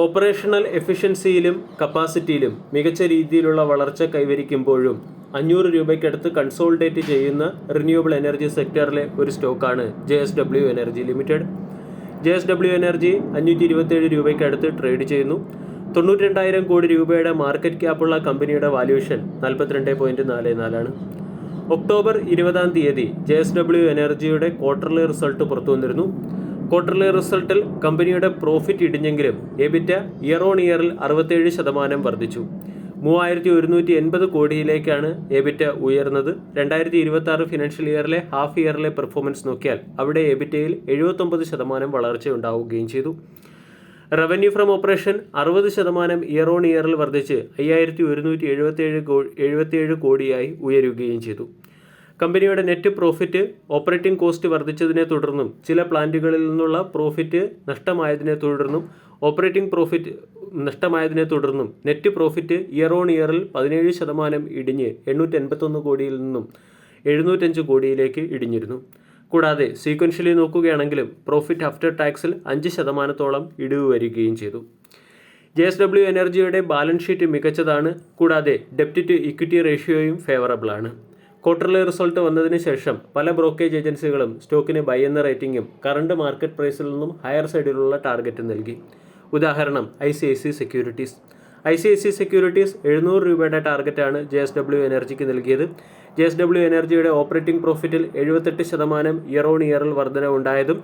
Operational എഫിഷ്യൻസിയിലും കപ്പാസിറ്റിയിലും മികച്ച രീതിയിലുള്ള വളർച്ച കൈവരിക്കുമ്പോഴും അഞ്ഞൂറ് രൂപയ്ക്കടുത്ത് കൺസോൾഡേറ്റ് ചെയ്യുന്ന റിന്യൂവബിൾ എനർജി സെക്ടറിലെ ഒരു സ്റ്റോക്കാണ് J S W energy limited. J S W energy അഞ്ഞൂറ്റി ഇരുപത്തേഴ് രൂപയ്ക്കടുത്ത് ട്രേഡ് ചെയ്യുന്നു. തൊണ്ണൂറ്റി രണ്ടായിരം കോടി രൂപയുടെ മാർക്കറ്റ് ക്യാപ്പുള്ള കമ്പനിയുടെ വാല്യൂഷൻ നാൽപ്പത്തിരണ്ട് പോയിന്റ് നാല് നാലാണ് ഒക്ടോബർ ഇരുപതാം തീയതി ജെ എസ് ഡബ്ല്യു എനർജിയുടെ ക്വാർട്ടർലി റിസൾട്ട് പുറത്തു വന്നിരുന്നു ക്വാർട്ടർലി റിസൾട്ടിൽ കമ്പനിയുടെ പ്രോഫിറ്റ് ഇടിഞ്ഞെങ്കിലും എബിറ്റ ഇയർ ഓൺ ഇയറിൽ അറുപത്തേഴ് ശതമാനം വർദ്ധിച്ചു. മൂവായിരത്തി ഒരുന്നൂറ്റി എൺപത് കോടിയിലേക്കാണ് എബിറ്റ ഉയർന്നത്. രണ്ടായിരത്തി ഇരുപത്തി ആറ് ഫിനാൻഷ്യൽ ഇയറിലെ ഹാഫ് ഇയറിലെ പെർഫോമൻസ് നോക്കിയാൽ അവിടെ എബിറ്റയിൽ എഴുപത്തൊമ്പത് ശതമാനം വളർച്ച ഉണ്ടാവുകയും ചെയ്തു. റവന്യൂ ഫ്രം ഓപ്പറേഷൻ അറുപത് ശതമാനം ഇയർ ഓൺ ഇയറിൽ വർദ്ധിച്ച് അയ്യായിരത്തി ഒരുന്നൂറ്റി എഴുപത്തിയേഴ് എഴുപത്തിയേഴ് കോടിയായി ഉയരുകയും ചെയ്തു. കമ്പനിയുടെ നെറ്റ് പ്രോഫിറ്റ് ഓപ്പറേറ്റിംഗ് കോസ്റ്റ് വർദ്ധിച്ചതിനെ തുടർന്നും ചില പ്ലാന്റുകളിൽ നിന്നുള്ള പ്രോഫിറ്റ് നഷ്ടമായതിനെ തുടർന്നും ഓപ്പറേറ്റിംഗ് പ്രോഫിറ്റ് നഷ്ടമായതിനെ തുടർന്നും നെറ്റ് പ്രോഫിറ്റ് ഇയർ ഓൺ ഇയറിൽ പതിനേഴ് ശതമാനം ഇടിഞ്ഞ് എണ്ണൂറ്റി എൺപത്തൊന്ന് കോടിയിൽ നിന്നും എഴുന്നൂറ്റഞ്ച് കോടിയിലേക്ക് ഇടിഞ്ഞിരുന്നു. കൂടാതെ സീക്വൻഷ്യലി നോക്കുകയാണെങ്കിലും പ്രോഫിറ്റ് ആഫ്റ്റർ ടാക്സിൽ അഞ്ച് ശതമാനത്തോളം ഇടിവ് വരികയും ചെയ്തു. ജെ എസ് ഡബ്ല്യു എനർജിയുടെ ബാലൻസ് ഷീറ്റ് മികച്ചതാണ് കൂടാതെ ഡെപ്റ്റ് ടു ഇക്വിറ്റി റേഷ്യോയും ഫേവറബിൾ ആണ് ക്വാർട്ടർലി റിസൾട്ട് വന്നതിന് ശേഷം പല ബ്രോക്കേജ് ഏജൻസികളും സ്റ്റോക്കിന് ബൈ എന്ന റേറ്റിംഗും കറണ്ട് മാർക്കറ്റ് പ്രൈസിൽ നിന്നും ഹയർ സൈഡിലുള്ള ടാർഗറ്റ് നൽകി. ഉദാഹരണം I C I C securities I C I C securities എഴുന്നൂറ് രൂപയുടെ ടാർഗറ്റാണ് ജെ എസ് ഡബ്ല്യു എനർജിക്ക് നൽകിയത്. ജെ എസ് ഡബ്ല്യു എനർജിയുടെ ഓപ്പറേറ്റിംഗ് പ്രോഫിറ്റിൽ എഴുപത്തെട്ട് ശതമാനം ഇയർ ഓൺ ഇയറിൽ വർധന ഉണ്ടായതും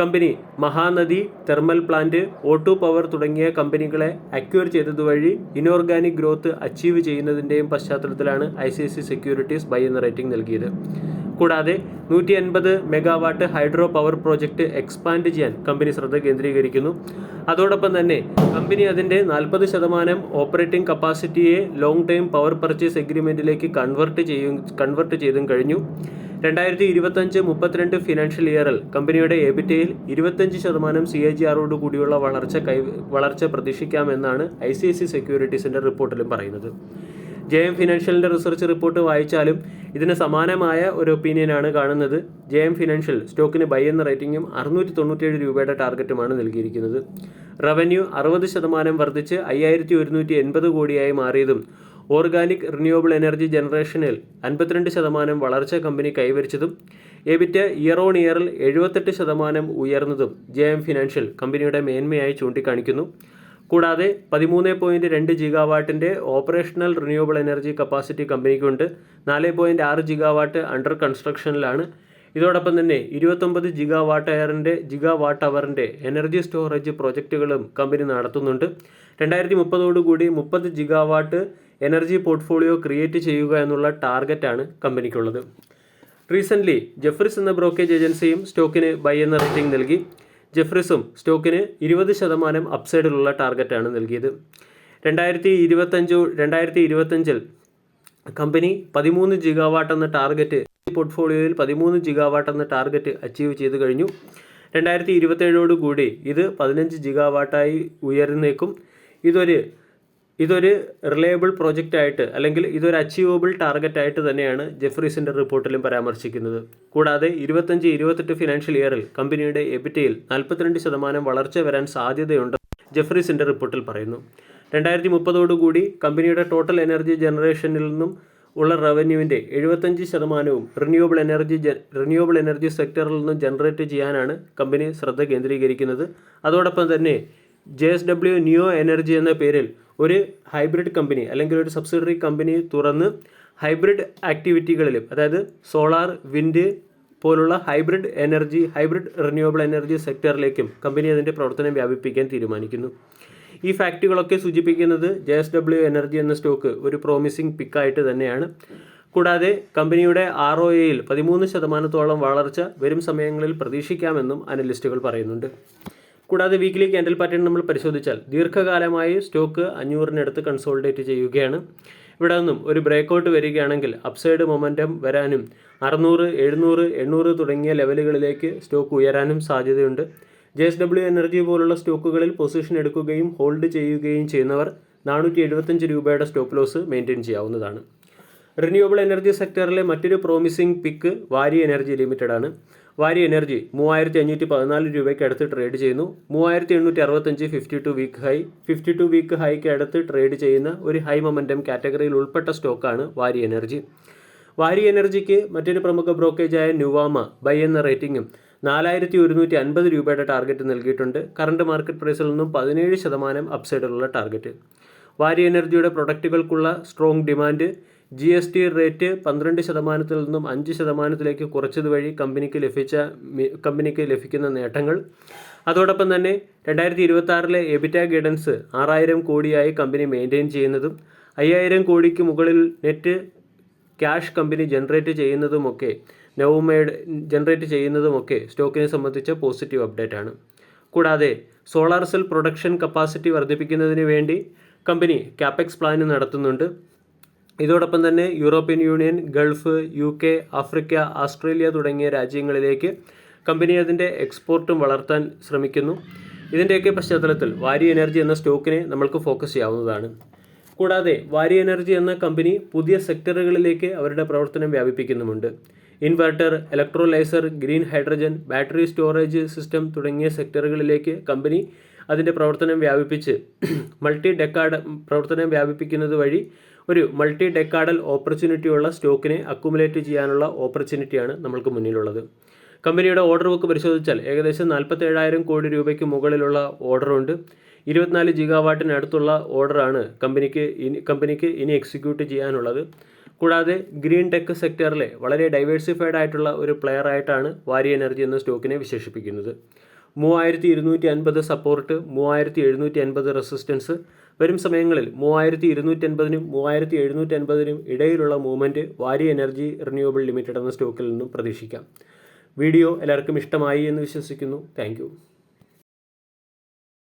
company Mahanadi thermal plant auto power തുടങ്ങിയ കമ്പനികളെ അക്വയർ ചെയ്തതുവഴി ഇനോർഗാനിക് ഗ്രോത്ത് അച്ചീവ് ചെയ്യുന്നതിന്റെയും പശ്ചാത്തലത്തിലാണ് I C C securities buy എന്ന റേറ്റിംഗ് നൽകിയത്. കൂടാതെ നൂറ്റി അൻപത് megawatt hydro power project expand ചെയ്യാൻ കമ്പനി ശ്രദ്ധ കേന്ദ്രീകരിക്കുന്നു. അതോടൊപ്പം തന്നെ കമ്പനി അതിന്റെ നാൽപ്പത് ശതമാനം ഓപ്പറേറ്റിംഗ് കപ്പാസിറ്റിയെ ലോങ് ടൈം പവർ പർച്ചേസ് എഗ്രിമെന്റിലേക്ക് കൺവെർട്ട് ചെയ്യും കൺവെർട്ട് ചെയ്തും കഴിഞ്ഞു. രണ്ടായിരത്തി ഇരുപത്തഞ്ച് മുപ്പത്തിരണ്ട് ഫിനാൻഷ്യൽ ഇയറിൽ കമ്പനിയുടെ എബിറ്റയിൽ ഇരുപത്തഞ്ച് ശതമാനം സി എ ജി ആറോട് കൂടിയുള്ള വളർച്ച കൈ വളർച്ച പ്രതീക്ഷിക്കാമെന്നാണ് ഐ സി ഐ സി സെക്യൂരിറ്റീസിന്റെ റിപ്പോർട്ടിലും പറയുന്നത്. ജെ എം ഫിനാൻഷ്യലിന്റെ റിസർച്ച് റിപ്പോർട്ട് വായിച്ചാലും ഇതിന് സമാനമായ ഒരു ഒപ്പീനിയനാണ് കാണുന്നത്. ജെ എം ഫിനാൻഷ്യൽ സ്റ്റോക്കിന് ബൈ എന്ന റേറ്റിംഗും അറുന്നൂറ്റി തൊണ്ണൂറ്റിയേഴ് രൂപയുടെ ടാർഗറ്റുമാണ് നൽകിയിരിക്കുന്നത്. റവന്യൂ അറുപത് ശതമാനം വർദ്ധിച്ച് അയ്യായിരത്തി ഒരുന്നൂറ്റി എൺപത് കോടിയായി മാറിയതും ഓർഗാനിക് റിന്യൂവബിൾ എനർജി ജനറേഷനിൽ അൻപത്തിരണ്ട് ശതമാനം വളർച്ച കമ്പനി കൈവരിച്ചതും എബിറ്റ് ഇയർ ഓൺ ഇയറിൽ എഴുപത്തെട്ട് ശതമാനം ഉയർന്നതും ജെ എം ഫിനാൻഷ്യൽ കമ്പനിയുടെ മേന്മയായി ചൂണ്ടിക്കാണിക്കുന്നു. കൂടാതെ പതിമൂന്ന് പോയിന്റ് രണ്ട് ജിഗാവാട്ടിന്റെ ഓപ്പറേഷണൽ റിന്യൂവബിൾ എനർജി കപ്പാസിറ്റി കമ്പനിക്കുണ്ട്. നാല് പോയിന്റ് ആറ് ജിഗാവാട്ട് അണ്ടർ കൺസ്ട്രക്ഷനിലാണ്. ഇതോടൊപ്പം തന്നെ ഇരുപത്തൊമ്പത് ജിഗാ വാട്ട് എയറിന്റെ ജിഗാ വാട്ട് അവറിന്റെ എനർജി സ്റ്റോറേജ് പ്രോജക്റ്റുകളും കമ്പനി നടത്തുന്നുണ്ട്. രണ്ടായിരത്തി മുപ്പതോടുകൂടി മുപ്പത് gigawatt energy portfolio create ചെയ്യുക എന്നുള്ള ടാർഗറ്റാണ് കമ്പനിക്കുള്ളത്. റീസെന്റ്ലി ജെഫ്രിസ് എന്ന ബ്രോക്കേജ് ഏജൻസിയും സ്റ്റോക്കിന് ബൈ എന്ന റേറ്റിംഗ് നൽകി. ജെഫ്രിസും സ്റ്റോക്കിന് ഇരുപത് ശതമാനം അപ്സൈഡിലുള്ള ടാർഗറ്റാണ് നൽകിയത്. രണ്ടായിരത്തി ഇരുപത്തഞ്ചു രണ്ടായിരത്തി ഇരുപത്തഞ്ചിൽ കമ്പനി പതിമൂന്ന് ജിഗാവാട്ട് എന്ന ടാർഗറ്റ് പോർട്ട്ഫോളിയോയിൽ പതിമൂന്ന് ജിഗാവാട്ട് എന്ന ടാർഗറ്റ് അച്ചീവ് ചെയ്ത് കഴിഞ്ഞു. രണ്ടായിരത്തി ഇരുപത്തേഴോട് കൂടി ഇത് പതിനഞ്ച് ജിഗാവാട്ടായി ഉയർന്നേക്കും. ഇതൊരു ഇതൊരു റിലയബിൾ പ്രോജക്റ്റ് ആയിട്ട് അല്ലെങ്കിൽ ഇതൊരു അച്ചീവബിൾ ടാർഗറ്റ് ആയിട്ട് തന്നെയാണ് ജെഫ്രീസിന്റെ റിപ്പോർട്ടിലും പരാമർശിക്കുന്നത്. കൂടാതെ ഇരുപത്തഞ്ച് ഇരുപത്തെട്ട് ഫിനാൻഷ്യൽ ഇയറിൽ കമ്പനിയുടെ എബിറ്റയിൽ നാൽപ്പത്തിരണ്ട് ശതമാനം വളർച്ച വരാൻ സാധ്യതയുണ്ട് ജെഫ്രീസിന്റെ റിപ്പോർട്ടിൽ പറയുന്നു. രണ്ടായിരത്തി മുപ്പതോടുകൂടി കമ്പനിയുടെ ടോട്ടൽ എനർജി ജനറേഷനിൽ നിന്നും ഉള്ള റവന്യൂവിന്റെ എഴുപത്തഞ്ച് ശതമാനവും റിന്യൂവബിൾ എനർജി റിന്യൂവബിൾ എനർജി സെക്ടറിൽ നിന്നും ജനറേറ്റ് ചെയ്യാനാണ് കമ്പനി ശ്രദ്ധ കേന്ദ്രീകരിക്കുന്നത്. അതോടൊപ്പം തന്നെ J S W new energy എന്ന പേരിൽ ഒരു ഹൈബ്രിഡ് കമ്പനി അല്ലെങ്കിൽ ഒരു സബ്സിഡറി കമ്പനി തുറന്ന് ഹൈബ്രിഡ് ആക്ടിവിറ്റികളിലും അതായത് സോളാർ വിൻഡ് പോലുള്ള hybrid energy hybrid renewable energy സെക്ടറിലേക്കും company അതിന്റെ പ്രവർത്തനം വ്യാപിപ്പിക്കാൻ തീരുമാനിക്കുന്നു. ഈ ഫാക്റ്റുകളൊക്കെ സൂചിപ്പിക്കുന്നത് ജെ എസ് ഡബ്ല്യു എനർജി എന്ന സ്റ്റോക്ക് ഒരു പ്രോമിസിംഗ് പിക്കായിട്ട് തന്നെയാണ്. കൂടാതെ കമ്പനിയുടെ ആർ ഒ എയിൽ പതിമൂന്ന് ശതമാനത്തോളം വളർച്ച വരും സമയങ്ങളിൽ പ്രതീക്ഷിക്കാമെന്നും അനലിസ്റ്റുകൾ പറയുന്നുണ്ട്. കൂടാതെ വീക്കിലി ക്യാൻഡിൽ പാറ്റേൺ നമ്മൾ പരിശോധിച്ചാൽ ദീർഘകാലമായി സ്റ്റോക്ക് അഞ്ഞൂറിനടുത്ത് കൺസോൾഡേറ്റ് ചെയ്യുകയാണ്. ഇവിടെ നിന്നും ഒരു ബ്രേക്കൗട്ട് വരികയാണെങ്കിൽ അപ്സൈഡ് മൊമെന്റം വരാനും അറുന്നൂറ് എഴുന്നൂറ് എണ്ണൂറ് തുടങ്ങിയ ലെവലുകളിലേക്ക് സ്റ്റോക്ക് ഉയരാനും സാധ്യതയുണ്ട്. ജെ എസ് ഡബ്ല്യു എനർജി പോലുള്ള സ്റ്റോക്കുകളിൽ പൊസിഷൻ എടുക്കുകയും ഹോൾഡ് ചെയ്യുകയും ചെയ്യുന്നവർ നാനൂറ്റി എഴുപത്തഞ്ച് രൂപയുടെ സ്റ്റോപ്പ് ലോസ് മെയിന്റെയിൻ ചെയ്യാവുന്നതാണ്. റിന്യൂവബിൾ എനർജി സെക്ടറിലെ മറ്റൊരു പ്രോമിസിംഗ് പിക്ക് വാരി എനർജി ലിമിറ്റഡ് ആണ്. വാരി എനർജി മൂവായിരത്തി അഞ്ഞൂറ്റി പതിനാല് രൂപയ്ക്ക് അടുത്ത് ട്രേഡ് ചെയ്യുന്നു. മൂവായിരത്തി എണ്ണൂറ്റി അറുപത്തഞ്ച് fifty two week high. Fifty two week hike അടുത്ത് ട്രേഡ് ചെയ്യുന്ന ഒരു ഹൈ മൊമെന്റം കാറ്റഗറിയിൽ ഉൾപ്പെട്ട സ്റ്റോക്കാണ് വാരി എനർജി. വാരി എനർജിക്ക് മറ്റൊരു പ്രമുഖ ബ്രോക്കേജായ നുവാമ ബൈ എന്ന റേറ്റിംഗും നാലായിരത്തി ഒരുന്നൂറ്റി അൻപത് രൂപയുടെ ടാർഗറ്റ് നൽകിയിട്ടുണ്ട്. കറണ്ട് മാർക്കറ്റ് പ്രൈസിൽ നിന്നും പതിനേഴ് ശതമാനം അപ്സൈഡിലുള്ള ടാർഗറ്റ്. വാരി എനർജിയുടെ പ്രൊഡക്റ്റുകൾക്കുള്ള strong demand G S T rate പന്ത്രണ്ട് ശതമാനത്തിൽ നിന്നും അഞ്ച് ശതമാനത്തിലേക്ക് കുറച്ചത് വഴി കമ്പനിക്ക് ലഭിച്ച കമ്പനിക്ക് ലഭിക്കുന്ന നേട്ടങ്ങൾ. അതോടൊപ്പം തന്നെ രണ്ടായിരത്തി ഇരുപത്തി എബിറ്റ ഗൈഡൻസ് ആറായിരം കോടിയായി കമ്പനി മെയിന്റെയിൻ ചെയ്യുന്നതും അയ്യായിരം കോടിക്ക് മുകളിൽ നെറ്റ് ക്യാഷ് കമ്പനി ജനറേറ്റ് ചെയ്യുന്നതുമൊക്കെ നവമേഡ് ജനറേറ്റ് ചെയ്യുന്നതുമൊക്കെ സ്റ്റോക്കിനെ സംബന്ധിച്ച പോസിറ്റീവ് അപ്ഡേറ്റ് ആണ്. കൂടാതെ സോളാർ സെൽ പ്രൊഡക്ഷൻ കപ്പാസിറ്റി വർദ്ധിപ്പിക്കുന്നതിന് വേണ്ടി കമ്പനി ക്യാപെക്സ് പ്ലാൻ നടത്തുന്നുണ്ട്. ഇതോടൊപ്പം തന്നെ European Union Gulf U K Africa Australia തുടങ്ങിയ രാജ്യങ്ങളിലേക്ക് കമ്പനി അതിന്റെ എക്സ്പോർട്ടും വളർത്താൻ ശ്രമിക്കുന്നു. ഇതിന്റെയൊക്കെ പശ്ചാത്തലത്തിൽ വാരി എനർജി എന്ന സ്റ്റോക്കിനെ നമ്മൾക്ക് ഫോക്കസ് ചെയ്യാവുന്നതാണ്. കൂടാതെ വാരി എനർജി എന്ന കമ്പനി പുതിയ സെക്ടറുകളിലേക്ക് അവരുടെ പ്രവർത്തനം വ്യാപിപ്പിക്കുന്നുമുണ്ട്. Inverter electrolyser green hydrogen battery storage system തുടങ്ങിയ സെക്ടറുകളിലേക്ക് കമ്പനി അതിന്റെ പ്രവർത്തനം വ്യാപിപ്പിച്ച് മൾട്ടി ഡെക്കാഡ് പ്രവർത്തനം വ്യാപിപ്പിക്കുന്നത് വഴി ഒരു മൾട്ടി ഡെക്കാഡൽ ഓപ്പർച്യൂണിറ്റി ഉള്ള സ്റ്റോക്കിനെ അക്കുമുലേറ്റ് ചെയ്യാനുള്ള ഓപ്പർച്യൂണിറ്റിയാണ് നമ്മൾക്ക് മുന്നിലുള്ളത്. കമ്പനിയുടെ ഓർഡർ ബുക്ക് പരിശോധിച്ചാൽ ഏകദേശം നാൽപ്പത്തി ഏഴായിരം കോടി രൂപയ്ക്ക് മുകളിലുള്ള ഓർഡറുണ്ട് ഇരുപത്തിനാല് ജിഗാവാട്ടിനടുത്തുള്ള ഓർഡറാണ് കമ്പനിക്ക് ഇനി കമ്പനിക്ക് ഇനി എക്സിക്യൂട്ട് ചെയ്യാനുള്ളത്. കൂടാതെ ഗ്രീൻ ടെക് സെക്ടറിലെ വളരെ ഡൈവേഴ്സിഫൈഡ് ആയിട്ടുള്ള ഒരു പ്ലെയർ ആയിട്ടാണ് വാരി എനർജി എന്ന സ്റ്റോക്കിനെ വിശേഷിപ്പിക്കുന്നത്. മൂവായിരത്തി ഇരുന്നൂറ്റി അൻപത് സപ്പോർട്ട് മൂവായിരത്തി എഴുന്നൂറ്റി അൻപത് റെസിസ്റ്റൻസ് വരും സമയങ്ങളിൽ മൂവായിരത്തി ഇരുന്നൂറ്റി അൻപതിനും മൂവായിരത്തി എഴുന്നൂറ്റി അൻപതിനും ഇടയിലുള്ള മൂവ്മെന്റ് വാരി എനർജി റിന്യൂവബിൾ ലിമിറ്റഡ് എന്ന സ്റ്റോക്കിൽ നിന്നും പ്രതീക്ഷിക്കാം. വീഡിയോ എല്ലാവർക്കും ഇഷ്ടമായി എന്ന് വിശ്വസിക്കുന്നു. താങ്ക്